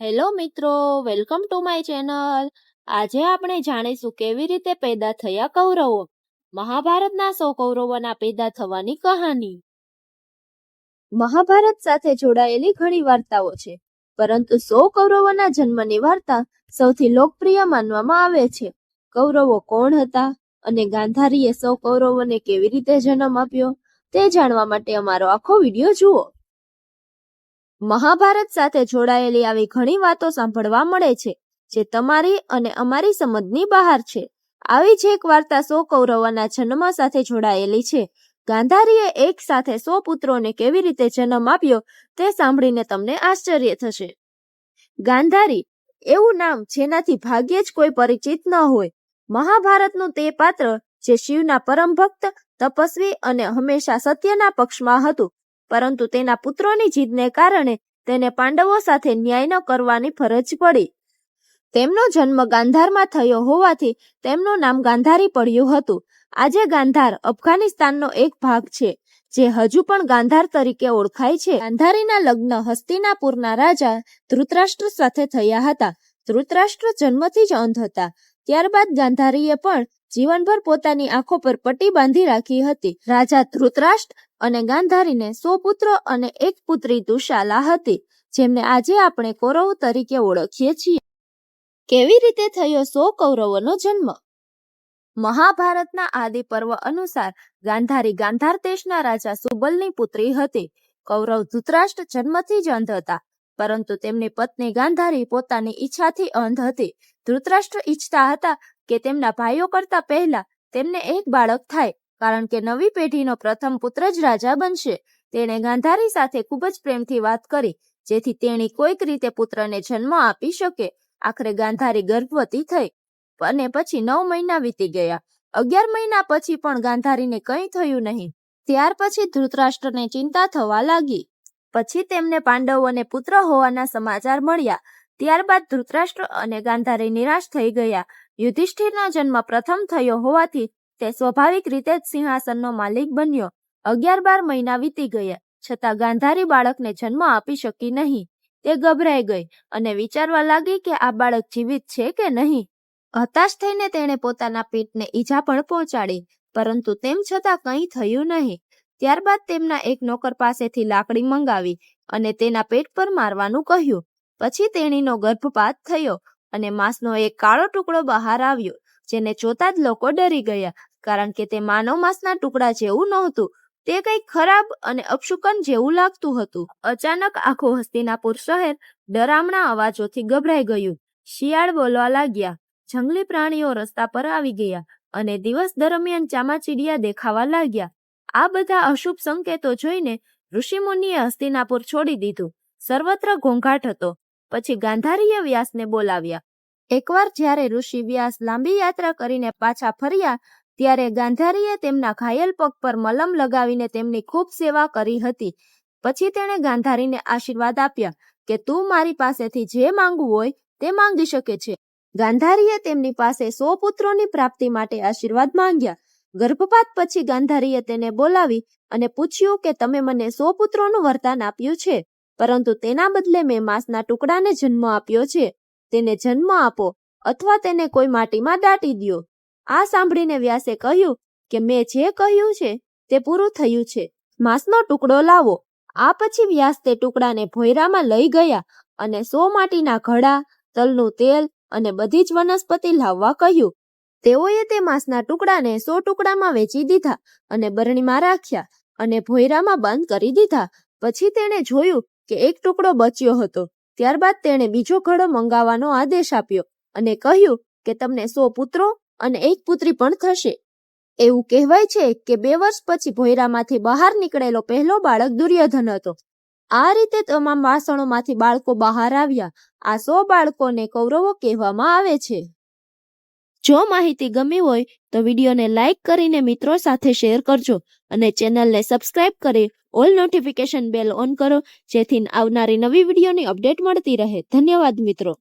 Hello મિત્રો, welcome to my channel. આજે આપણે જાણીશું કેવી રીતે પેદા થયા કૌરવો. મહાભારતના સો કૌરવોના પેદા થવાની કહાની. મહાભારત સાથે જોડાયેલી ઘણી વાર્તાઓ છે, પરંતુ સો કૌરવોના જન્મની વાર્તા સૌથી લોકપ્રિય માનવામાં આવે છે. કૌરવો કોણ હતા અને ગાંધારીએ સૌ કૌરવોને કેવી રીતે જન્મ આપ્યો તે જાણવા માટે અમારો આખો વીડિયો જુઓ. મહાભારત સાથે જોડાયેલી આવી ઘણી વાતો સાંભળવા મળે છે, જે તમારી અને અમારી સમજની બહાર છે. આવી જ એક વાર્તા સો કૌરવોના જન્મ સાથે જોડાયેલી છે. ગાંધારીએ એક સાથે સો પુત્રોને કેવી રીતે જન્મ આપ્યો તે સાંભળીને તમને આશ્ચર્ય થશે. ગાંધારી, એવું નામ જેનાથી ભાગ્યે જ કોઈ પરિચિત ન હોય. મહાભારતનું તે પાત્ર જે શિવના પરમ ભક્ત, તપસ્વી અને હંમેશા સત્યના પક્ષમાં હતું પરંતુ તેના પુત્રોની જીદને કારણે તેને પાંડવો સાથે ન્યાય કરવાની ફરજ પડી. તેમનો જન્મ ગાંધારમાં થયો હોવાથી તેમનું નામ ગાંધારી પડ્યું હતું. આજે ગાંધાર અફઘાનિસ્તાનનો એક ભાગ છે, જે હજુ પણ ગાંધાર તરીકે ઓળખાય છે. ગાંધારીના લગ્ન હસ્તિનાપુરના રાજા ધૃતરાષ્ટ્ર સાથે થયા હતા. ધૃતરાષ્ટ્ર જન્મથી જ અંધ હતા. ત્યારબાદ ગાંધારીએ પણ જીવનભર પોતાની આંખો પર પટ્ટી બાંધી રાખી હતી. રાજા ધૃતરાષ્ટ્ર અને ગાંધારીને સો પુત્ર અને એક પુત્રી તુશાલા હતી, જેમને આજે આપણે કૌરવ તરીકે ઓળખીએ છીએ. કેવી રીતે થયો સો કૌરવોનો જન્મ? મહાભારતના આદિ પર્વ અનુસાર ગાંધારી ગાંધાર દેશના રાજા સુબલની પુત્રી હતી. કૌરવ ધૃતરાષ્ટ્ર જન્મથી જ અંધ હતા, પરંતુ તેમની પત્ની ગાંધારી પોતાની ઈચ્છાથી અંધ હતી. ધૃતરાષ્ટ્ર ઈચ્છતા હતા કે તેમના ભાઈઓ કરતા પહેલા તેમને એક બાળક થાય કારણ કે નવી પેઢીનો પ્રથમ પુત્ર જ રાજા બનશે. તેણે ગાંધારી સાથે ખૂબ જ પ્રેમથી વાત કરી, જેથી તેણી કોઈક રીતે પુત્રને જન્મ આપી શકે. આખરે ગાંધારી ગર્ભવતી થઈ અને પછી નવ મહિના વીતી ગયા. અગિયાર મહિના પછી પણ ગાંધારીને કંઈ થયું નહીં. ત્યાર પછી ધૃતરાષ્ટ્રને ચિંતા થવા લાગી. પછી તેમને પાંડવોને પુત્ર હોવાના સમાચાર મળ્યા. ત્યારબાદ ધૃતરાષ્ટ્ર અને ગાંધારી નિરાશ થઈ ગયા. યુધિષ્ઠિરના જન્મ પ્રથમ થયો હોવાથી તે સ્વાભાવિક રીતે જ સિંહાસનનો માલિક બન્યો. અગિયાર બાર મહિના વીતી ગયા, છતાં ગાંધારી બાળકને જન્મ આપી શકી નહીં. તે ગભરાઈ ગઈ અને વિચારવા લાગી કે આ બાળક જીવિત છે કે નહીં. હતાશ થઈને તેણે પોતાના પેટને ઈજા પણ પહોંચાડી, પરંતુ તેમ છતાં કંઈ થયું નહીં. ત્યારબાદ તેમના એક નોકર પાસેથી લાકડી મંગાવી અને તેના પેટ પર મારવાનું કહ્યું. પછી તેણીનો ગર્ભપાત થયો અને માંસનો એક કાળો ટુકડો બહાર આવ્યો, જેને જોતા જ લોકો ડરી ગયા કારણ કે તે માનવ માંસના ટુકડા જેવું નહોતું. તે કંઈક ખરાબ અને અપશુકન જેવું લાગતું હતું. અચાનક આખું હસ્તિનાપુર શહેર ડરામણા અવાજોથી ગભરાઈ ગયું. શિયાળ બોલવા લાગ્યા. જંગલી પ્રાણીઓ રસ્તા પર આવી ગયા અને દિવસ દરમિયાન ચામાચીડિયા દેખાવા લાગ્યા. આ બધા અશુભ સંકેતો જોઈને ઋષિમુનિએ હસ્તિનાપુર છોડી દીધું. સર્વત્ર ઘોંઘાટ હતો. પછી ગાંધારીએ વ્યાસને બોલાવ્યા. એકવાર જ્યારે ઋષિ વ્યાસ લાંબી યાત્રા કરીને પાછા ફર્યા ત્યારે ગાંધારીએ તેમના ઘાયલ પગ પર મલમ લગાવીને તેમની ખૂબ સેવા કરી હતી. પછી તેણે ગાંધારીને આશીર્વાદ આપ્યા કે તું મારી પાસેથી જે માંગવું હોય તે માંગી શકે છે. ગાંધારીએ તેમની પાસે સો પુત્રોની પ્રાપ્તિ માટે આશીર્વાદ માંગ્યા. ગર્ભપાત પછી ગાંધારીએ તેને બોલાવી અને પૂછ્યું કે તમે મને સો પુત્રોનું વરદાન આપ્યું છે, પરંતુ તેના બદલે મેં માંસના ટુકડાને જન્મ આપ્યો છે. તેને જન્મ આપો અથવા તેને કોઈ માટીમાં દાટી દો આ સાંભળીને વ્યાસે કહ્યું કે મેં જે કહ્યું છે તે પૂરું થયું છે. માંસનો ટુકડો લાવો. આ પછી વ્યાસ તે ટુકડાને ભોયરામાં લઈ ગયા અને સો માટીના ઘડા, તલનું તેલ અને બધી જ વનસ્પતિ લાવવા કહ્યું. તેઓએ તે માંસના ટુકડાને સો ટુકડામાં વેચી દીધા અને બરણીમાં રાખ્યા અને ભોયરામાં બંધ કરી દીધા. પછી તેણે જોયું કે એક ટુકડો બચ્યો હતો. ત્યારબાદ તેણે બીજો ઘડો મંગાવવાનો આદેશ આપ્યો અને કહ્યું કે તમને સો પુત્રો અને એક પુત્રી પણ થશે. એવું કહેવાય છે કે બે વર્ષ પછી ભોયરામાંથી બહાર નીકળેલો પહેલો બાળક દુર્યોધન હતો. આ રીતે તમામ વાસણોમાંથી બાળકો બહાર આવ્યા. આ સો બાળકોને કૌરવો કહેવામાં આવે છે. જો માહિતી ગમી હોય તો વિડીયોને લાઇક કરીને મિત્રો સાથે શેર કરજો અને ચેનલને સબસ્ક્રાઇબ કરી ઓલ નોટિફિકેશન બેલ ઓન કરો જેથી આવનારી નવી વિડીયોની અપડેટ મળતી રહે. ધન્યવાદ મિત્રો.